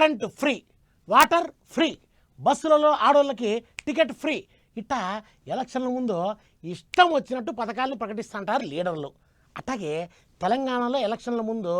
Current free water free బస్సులలో ఆడోళ్ళకి ticket free. ఇట్టా ఎలక్షన్ల ముందు ఇష్టం వచ్చినట్టు పథకాలను ప్రకటిస్తుంటారు లీడర్లు. అట్లాగే తెలంగాణలో ఎలక్షన్ల ముందు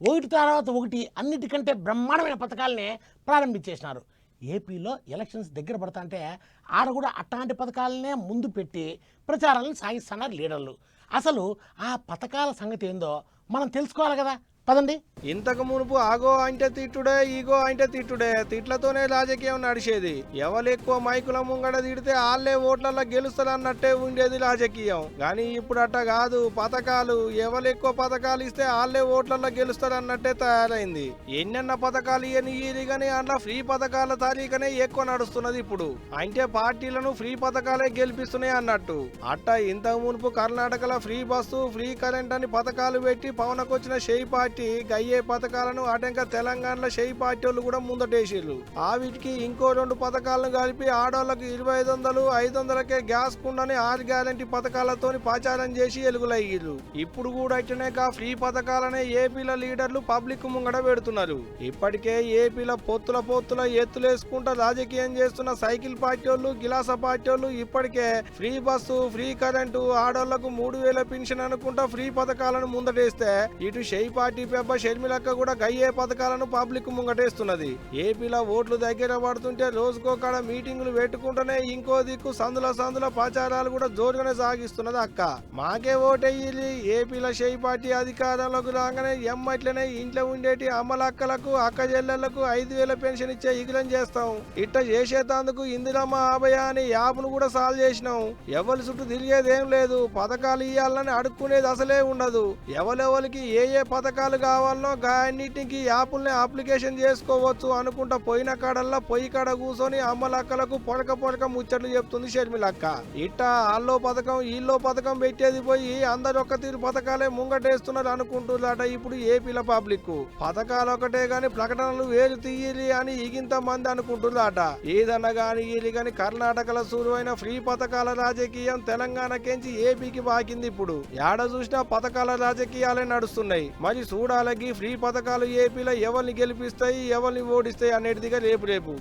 ఒకటి తర్వాత ఒకటి అన్నిటికంటే బ్రహ్మాండమైన పథకాలనే ప్రారంభించేసినారు. ఏపీలో ఎలక్షన్స్ దగ్గర పడతాంటే ఆడ కూడా అట్లాంటి పథకాలనే ముందు పెట్టి ప్రచారాలను సాగిస్తున్నారు లీడర్లు. అసలు ఆ పథకాల సంగతి ఏందో మనం తెలుసుకోవాలి కదా. పదండి. ఇంతకు మునుపు ఆగో అంటే తిట్టుడే ఈగో అంటే తిట్టుడే తిట్లతోనే రాజకీయం నడిచేది. ఎవరు ఎక్కువ మైకుల ముంగడ తిడితే వాళ్ళే ఓట్లలో గెలుస్తారన్నట్టే ఉండేది రాజకీయం. కానీ ఇప్పుడు అట్ట కాదు పథకాలు ఎవరు ఎక్కువ పథకాలు ఇస్తే వాళ్ళే ఓట్లలో గెలుస్తారన్నట్టే తయారైంది. ఎన్నెన్న పథకాలు ఇయని ఇది కానీ అందులో ఫ్రీ పథకాల తారీఖనే ఎక్కువ నడుస్తున్నది ఇప్పుడు. అంటే పార్టీలను ఫ్రీ పథకాలే గెలిపిస్తున్నాయి అన్నట్టు. అట్ట ఇంతకు మునుపు కర్ణాటకలో ఫ్రీ బస్సు ఫ్రీ కరెంట్ అని పథకాలు పెట్టి పవనకొచ్చిన షేయి పార్టీ గయ్యే పథకాలను అటంక తెలంగాణలో చేయి పార్టీ వాళ్ళు కూడా ముందటేసిర్రు. ఆ వీటికి ఇంకో రెండు పథకాలను కలిపి ఆడవాళ్ళకు ఇరవై ఐదు వందలు ఐదు వందలకే గ్యాస్ కుండని ఆరు గ్యారంటీ పథకాలతో ప్రచారం చేసి ఎలుగులయ్యారు ఇప్పుడు కూడా ఇట్టనేక ఫ్రీ పథకాలనే ఏపీల లీడర్లు పబ్లిక్ ముంగడ పెడుతున్నారు. ఇప్పటికే ఏపీల పొత్తుల పొత్తుల ఎత్తులేసుకుంటూ రాజకీయం చేస్తున్న సైకిల్ పార్టీ వాళ్ళు గిలాస పార్టీ వాళ్ళు ఇప్పటికే ఫ్రీ బస్సు ఫ్రీ కరెంటు ఆడోళ్ళకు మూడు వేల పెన్షన్ అనుకుంటా ఫ్రీ పథకాలను ముందటేస్తే ఇటు షెయి పార్టీ పెబ్బ షర్మిలక్క కూడా గయ్యే పథకాలను పబ్లిక్ ముంగటేస్తున్నది. ఏపీలో ఓట్లు దగ్గర పడుతుంటే రోజుకో కాడ మీటింగులు పెట్టుకుంటూనే ఇంకో దిక్కు సందుల సందుల ప్రచారాలు కూడా జోరుగానే సాగిస్తున్నది అక్క. మాకే ఓటెయ్యి ఏపీలో షేయి పార్టీ అధికారంలోకి రాగానే ఎమ్మట్లనే ఇంట్లో ఉండేటి అమ్మలక్కలకు అక్క చెల్లెళ్ళకు ఐదు వేల పెన్షన్ ఇచ్చే ఇగులం చేస్తాం. ఇట్ట చేసేటందుకు ఇందిరమ్మ ఆభయ అని యాప్ను కూడా సాల్వ్ చేసినాం. ఎవరి చుట్టూ తిరిగేదేం లేదు. పథకాలు ఇవ్వాలని అడుక్కునేది అసలే ఉండదు. ఎవరెవరికి ఏ ఏ పథకాలు కావాలనో అన్నిటికి యాప్లనే అప్లికేషన్ చేసుకోవచ్చు అనుకుంటా పోయిన కాడల్లా పొయ్యి కాడ కూర్చొని అమ్మలక్కలకు పొడక పొడక ముచ్చట్లు చెప్తుంది షర్మిలక్క ఇట్ట ఆల్లో పథకం ఈల్లో పథకం పెట్టేది పోయి అందరు ఒక్క తీరు పథకాలే ముంగటేస్తున్నారు అనుకుంటున్నారట ఇప్పుడు ఏపీల పబ్లిక్ పథకాలు ఒకటే గాని ప్రకటనలు వేరు తీయాలి అని ఇగింత మంది అనుకుంటున్నారట. ఏదన్నా గాని ఇది గాని కర్ణాటకలో సురువైన ఫ్రీ పథకాల రాజకీయం తెలంగాణకేంచి ఏపీకి బాకింది ఇప్పుడు. ఏడ చూసినా పథకాల రాజకీయాలే నడుస్తున్నాయి. మరి చూడాలకి ఫ్రీ పథకాలు ఏపీలో ఎవరిని గెలిపిస్తాయి ఎవరిని ఓడిస్తాయి అనేటిదిగా రేపు రేపు.